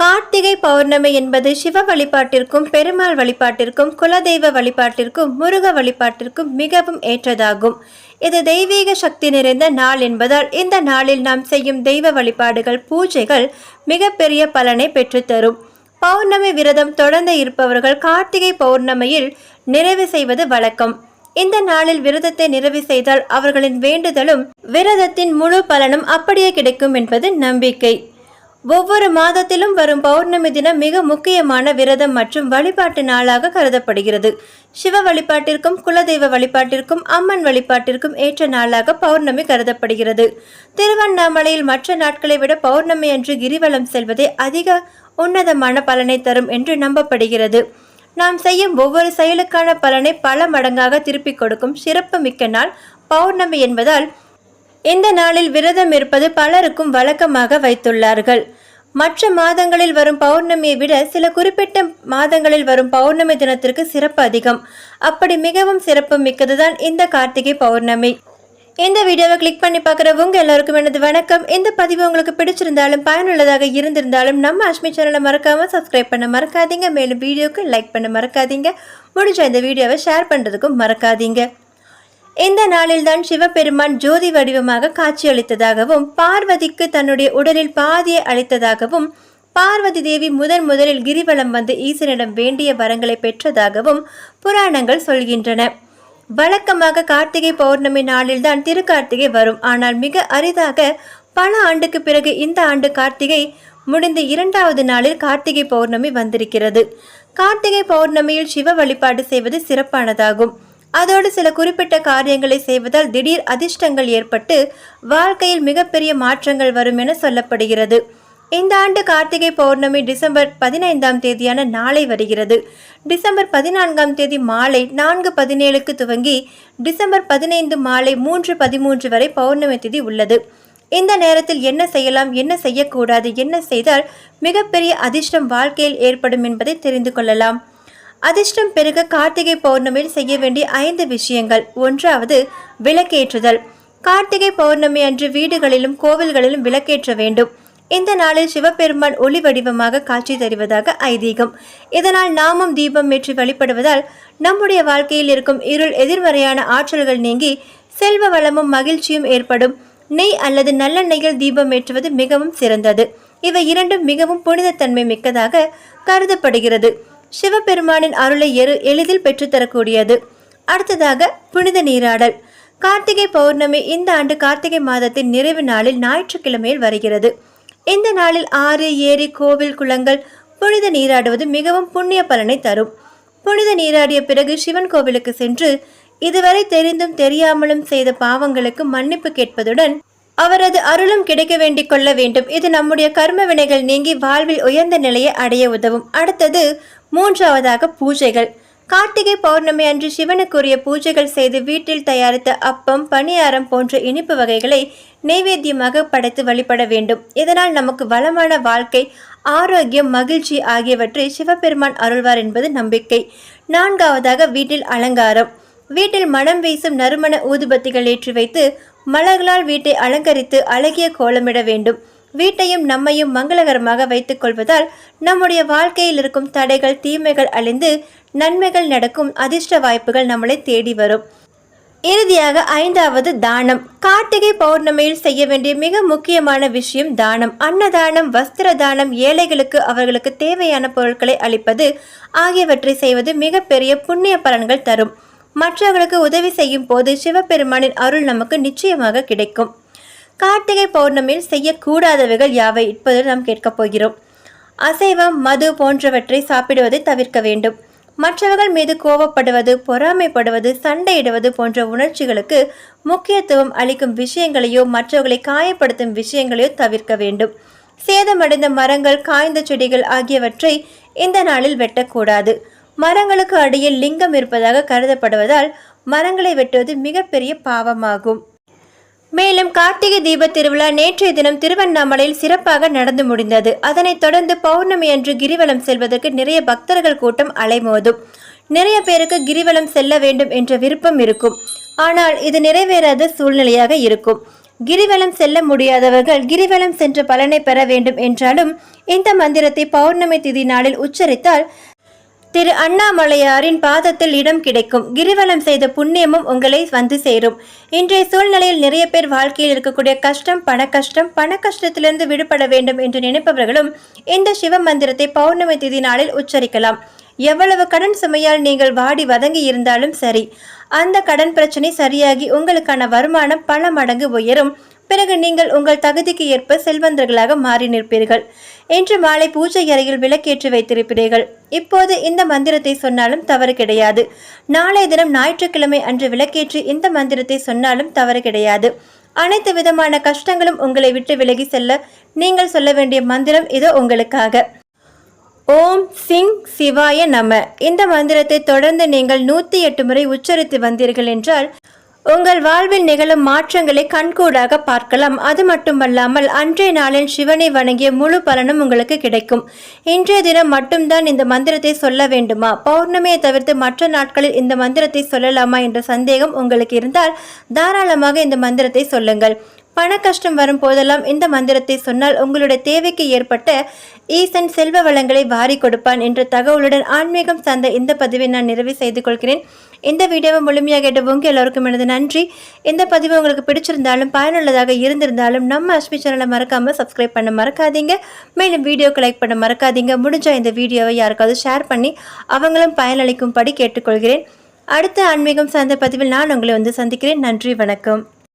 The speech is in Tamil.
கார்த்திகை பௌர்ணமி என்பது சிவ வழிபாட்டிற்கும் பெருமாள் வழிபாட்டிற்கும் குலதெய்வ வழிபாட்டிற்கும் முருக வழிபாட்டிற்கும் மிகவும் ஏற்றதாகும். இது தெய்வீக சக்தி நிறைந்த நாள் என்பதால் இந்த நாளில் நாம் செய்யும் தெய்வ வழிபாடுகள் பூஜைகள் மிகப்பெரிய பலனை பெற்றுத்தரும். பௌர்ணமி விரதம் தொடர்ந்து இருப்பவர்கள் கார்த்திகை பௌர்ணமியில் நிறைவு செய்வது வழக்கம். இந்த நாளில் விரதத்தை நிறைவு செய்தால் அவர்களின் வேண்டுதலும் விரதத்தின் முழு பலனும் அப்படியே கிடைக்கும் என்பது நம்பிக்கை. ஒவ்வொரு மாதத்திலும் வரும் பௌர்ணமி தினம் மிக முக்கியமான விரதம் மற்றும் வழிபாட்டு நாளாக கருதப்படுகிறது. சிவ வழிபாட்டிற்கும் குலதெய்வ வழிபாட்டிற்கும் அம்மன் வழிபாட்டிற்கும் ஏற்ற நாளாக பௌர்ணமி கருதப்படுகிறது. திருவண்ணாமலையில் மற்ற நாட்களை விட பௌர்ணமி அன்று கிரிவலம் செல்வதே அதிக உன்னதமான பலனை தரும் என்று நம்பப்படுகிறது. நாம் செய்யும் ஒவ்வொரு செயலுக்கான பலனை பல மடங்காக திருப்பிக் கொடுக்கும் சிறப்பு மிக்க நாள் பௌர்ணமி என்பதால் இந்த நாளில் விரதம் இருப்பது பலருக்கும் வழக்கமாக வைத்துள்ளார்கள். மற்ற மாதங்களில் வரும் பௌர்ணமியை விட சில குறிப்பிட்ட மாதங்களில் வரும் பௌர்ணமி தினத்திற்கு சிறப்பு அதிகம். அப்படி மிகவும் சிறப்பு மிக்கதுதான் இந்த கார்த்திகை பௌர்ணமி. இந்த வீடியோவை கிளிக் பண்ணி பார்க்குறவங்க எல்லாருக்கும் எனது வணக்கம். இந்த பதிவு உங்களுக்கு பிடிச்சிருந்தாலும் பயனுள்ளதாக இருந்திருந்தாலும் நம்ம அஷ்மி சேனலை மறக்காமல் சப்ஸ்கிரைப் பண்ண மறக்காதீங்க. மேலும் வீடியோக்கு லைக் பண்ண மறக்காதீங்க. முடிஞ்ச இந்த வீடியோவை ஷேர் பண்ணுறதுக்கும் மறக்காதீங்க. இந்த நாளில்தான் சிவபெருமான் ஜோதி வடிவமாக காட்சியளித்ததாகவும் பார்வதிக்கு தன்னுடைய உடலில் பாதியை அளித்ததாகவும் பார்வதி தேவி முதன் முதலில் கிரிவலம் வந்து ஈசனிடம் வேண்டிய வரங்களை பெற்றதாகவும் புராணங்கள் சொல்கின்றன. வழக்கமாக கார்த்திகை பௌர்ணமி நாளில்தான் திருக்கார்த்திகை வரும். ஆனால் மிக அரிதாக பல ஆண்டுக்கு பிறகு இந்த ஆண்டு கார்த்திகை முடிந்த இரண்டாவது நாளில் கார்த்திகை பௌர்ணமி வந்திருக்கிறது. கார்த்திகை பௌர்ணமியில் சிவ வழிபாடு செய்வது சிறப்பானதாகும். அதோடு சில குறிப்பிட்ட காரியங்களை செய்வதால் திடீர் அதிர்ஷ்டங்கள் ஏற்பட்டு வாழ்க்கையில் மிகப்பெரிய மாற்றங்கள் வரும் என சொல்லப்படுகிறது. இந்த ஆண்டு கார்த்திகை பௌர்ணமி டிசம்பர் பதினைந்தாம் தேதியான நாளை வருகிறது. டிசம்பர் பதினான்காம் தேதி மாலை நான்கு பதினேழுக்கு துவங்கி டிசம்பர் பதினைந்து மாலை மூன்று பதிமூன்று வரை பௌர்ணமி திதி உள்ளது. இந்த நேரத்தில் என்ன செய்யலாம் என்ன செய்யக்கூடாது என்ன செய்தால் மிகப்பெரிய அதிர்ஷ்டம் வாழ்க்கையில் ஏற்படும் என்பதை தெரிந்து கொள்ளலாம். அதிர்ஷ்டம் பெருக கார்த்திகை பௌர்ணமியில் செய்ய வேண்டிய ஐந்து விஷயங்கள். ஒன்றாவது விளக்கேற்றுதல். கார்த்திகை பௌர்ணமி அன்று வீடுகளிலும் கோவில்களிலும் விளக்கேற்ற வேண்டும். இந்த நாளில் சிவபெருமான் ஒளி வடிவமாக காட்சி தருவதாக ஐதீகம். இதனால் நாமும் தீபம் ஏற்றி வழிபடுவதால் நம்முடைய வாழ்க்கையில் இருக்கும் இருள் எதிர்மறையான ஆற்றல்கள் நீங்கி செல்வ வளமும் மகிழ்ச்சியும் ஏற்படும். நெய் அல்லது நல்லெண்ணெயில் தீபம் ஏற்றுவது மிகவும் சிறந்தது. இவை இரண்டும் மிகவும் புனிதத்தன்மை மிக்கதாக கருதப்படுகிறது. சிவபெருமானின் அருளை எரு எளிதில் பெற்றுத்தரக்கூடியது அடுத்ததாக புனித நீராடல். கார்த்திகை பௌர்ணமி இந்த ஆண்டு கார்த்திகை மாதத்தின் நிறைவு நாளில் ஞாயிற்றுக்கிழமையில் வருகிறது. இந்த நாளில் ஆறு ஏரி கோவில் குளங்கள் புனித நீராடுவது மிகவும் புண்ணிய பலனை தரும். புனித நீராடிய பிறகு சிவன் கோவிலுக்கு சென்று இதுவரை தெரிந்தும் தெரியாமலும் செய்த பாவங்களுக்கு மன்னிப்பு கேட்பதுடன் அவரது அருளும் கிடைக்க வேண்டிக் கொள்ள வேண்டும். இது நம்முடைய கர்ம வினைகள் நீங்கி வாழ்வில் உயர்ந்த நிலையை அடைய உதவும். அடுத்தது மூன்றாவதாக பூஜைகள். கார்த்திகை பௌர்ணமி அன்று சிவனுக்குரிய பூஜைகள் செய்து வீட்டில் தயாரித்த அப்பம் பணியாரம் போன்ற இனிப்பு வகைகளை நைவேத்தியமாக படைத்து வழிபட வேண்டும். இதனால் நமக்கு வளமான வாழ்க்கை ஆரோக்கியம் மகிழ்ச்சி ஆகியவற்றை சிவபெருமான் அருள்வார் என்பது நம்பிக்கை. நான்காவதாக வீட்டில் அலங்காரம். வீட்டில் மனம் வீசும் நறுமண ஊதுபத்திகள் ஏற்றி வைத்து மலர்களால் வீட்டை அலங்கரித்து அழகிய கோலமிட வேண்டும். வீட்டையும் நம்மையும் மங்களகரமாக வைத்துக் கொள்வதால் நம்முடைய வாழ்க்கையில் இருக்கும் தடைகள் தீமைகள் அழிந்து நன்மைகள் நடக்கும் அதிர்ஷ்ட வாய்ப்புகள் நம்மளை தேடி வரும். இறுதியாக ஐந்தாவது தானம். கார்த்திகை பௌர்ணமியில் செய்ய வேண்டிய மிக முக்கியமான விஷயம் தானம். அன்னதானம் வஸ்திர தானம் ஏழைகளுக்கு அவர்களுக்கு தேவையான பொருட்களை அளிப்பது ஆகியவற்றை செய்வது மிகப்பெரிய புண்ணிய பலன்கள் தரும். மற்றவர்களுக்கு உதவி செய்யும் போது சிவபெருமானின் அருள் நமக்கு நிச்சயமாக கிடைக்கும். கார்த்திகை பௌர்ணமியில் செய்யக்கூடாதவைகள் யாவை இப்போது நாம் கேட்கப் போகிறோம். அசைவம் மது போன்றவற்றை சாப்பிடுவதை தவிர்க்க வேண்டும். மற்றவர்கள் மீது கோபப்படுவது பொறாமைப்படுவது சண்டையிடுவது போன்ற உணர்ச்சிகளுக்கு முக்கியத்துவம் அளிக்கும் விஷயங்களையோ மற்றவர்களை காயப்படுத்தும் விஷயங்களையோ தவிர்க்க வேண்டும். சேதமடைந்த மரங்கள் காய்ந்த செடிகள் ஆகியவற்றை இந்த நாளில் வெட்டக்கூடாது. மரங்களுக்கு அடியில் லிங்கம் இருப்பதாக கருதப்படுவதால் மரங்களை வெட்டுவது மிகப்பெரிய பாவமாகும். மேலும் கார்த்திகை தீப திருவிழா நேற்றைய தினம் திருவண்ணாமலையில் சிறப்பாக நடந்து முடிந்தது. அதனைத் தொடர்ந்து பௌர்ணமி அன்று கிரிவலம் செல்வதற்கு நிறைய பக்தர்கள் கூட்டம் அலைமோதும். நிறைய பேருக்கு கிரிவலம் செல்ல வேண்டும் என்ற விருப்பம் இருக்கும். ஆனால் இது நிறைவேறாத சூழ்நிலையாக இருக்கும். கிரிவலம் செல்ல முடியாதவர்கள் கிரிவலம் சென்று பலனை பெற வேண்டும் என்றாலும் இந்த மந்திரத்தை பௌர்ணமி திதி நாளில் உச்சரித்தால் திரு அண்ணாமலையாரின் பாதத்தில் இடம் கிடைக்கும். கிரிவலம் செய்த புண்ணியமும் உங்களை வந்து சேரும். இன்றைய சூழ்நிலையில் நிறைய பேர் வாழ்க்கையில் இருக்கக்கூடிய கஷ்டம் பண கஷ்டம் பண கஷ்டத்திலிருந்து விடுபட வேண்டும் என்று நினைப்பவர்களும் இந்த சிவ மந்திரத்தை பௌர்ணமி திதி நாளில் உச்சரிக்கலாம். எவ்வளவு கடன் சுமையால் நீங்கள் வாடி வதங்கி இருந்தாலும் சரி அந்த கடன் பிரச்சனை சரியாகி உங்களுக்கான வருமானம் பல மடங்கு உயரும். பிறகு நீங்கள் உங்கள் தகுதிக்கு ஏற்ப செல்வந்தர்களாக மாறி நிற்பீர்கள். இன்று மாலை பூஜை அறையில் விளக்கேற்றி வைத்திருப்பீர்கள். இப்போது இந்த மந்திரத்தை சொன்னாலும் தவறு கிடையாது. நாளைய தினம் ஞாயிற்றுக்கிழமை அன்று விளக்கேற்றி இந்த மந்திரத்தை சொன்னாலும் தவறு கிடையாது. அனைத்து விதமான கஷ்டங்களும் உங்களை விட்டு விலகி செல்ல நீங்கள் சொல்ல வேண்டிய மந்திரம் இதோ உங்களுக்காக. ஓம் சிங் சிவாய நம. இந்த மந்திரத்தை தொடர்ந்து நீங்கள் நூற்றி எட்டு முறை உச்சரித்து வந்தீர்கள் என்றால் உங்கள் வாழ்வில் நிகழும் மாற்றங்களை கண்கூடாக பார்க்கலாம். அது மட்டுமல்லாமல் அன்றைய நாளில் சிவனை வணங்கிய முழு பலனும் உங்களுக்கு கிடைக்கும். இன்றைய தினம் மட்டும்தான் இந்த மந்திரத்தை சொல்ல வேண்டுமா? பௌர்ணமியை தவிர்த்து மற்ற நாட்களில் இந்த மந்திரத்தை சொல்லலாமா என்ற சந்தேகம் உங்களுக்கு இருந்தால் தாராளமாக இந்த மந்திரத்தை சொல்லுங்கள். பண கஷ்டம் வரும் போதெல்லாம் இந்த மந்திரத்தை சொன்னால் உங்களுடைய தேவைக்கு ஏற்பட்ட ஈசன் செல்வ வளங்களை வாரி கொடுப்பான் என்ற தகவலுடன் ஆன்மீகம் சார்ந்த இந்த பதிவை நான் நிறைவு செய்து கொள்கிறேன். இந்த வீடியோவை முழுமையாக கேட்ட உங்கள் எல்லோருக்கும் எனது நன்றி. இந்த பதிவு உங்களுக்கு பிடிச்சிருந்தாலும் பயனுள்ளதாக இருந்திருந்தாலும் நம்ம அஸ்மி சேனலை மறக்காமல் சப்ஸ்கிரைப் பண்ண மறக்காதீங்க. மேலும் வீடியோக்கு லைக் பண்ண மறக்காதீங்க. முடிஞ்சால் இந்த வீடியோவை யாருக்காவது ஷேர் பண்ணி அவங்களும் பயனளிக்கும்படி கேட்டுக்கொள்கிறேன். அடுத்த ஆன்மீகம் சார்ந்த பதிவில் நான் உங்களை வந்து சந்திக்கிறேன். நன்றி வணக்கம்.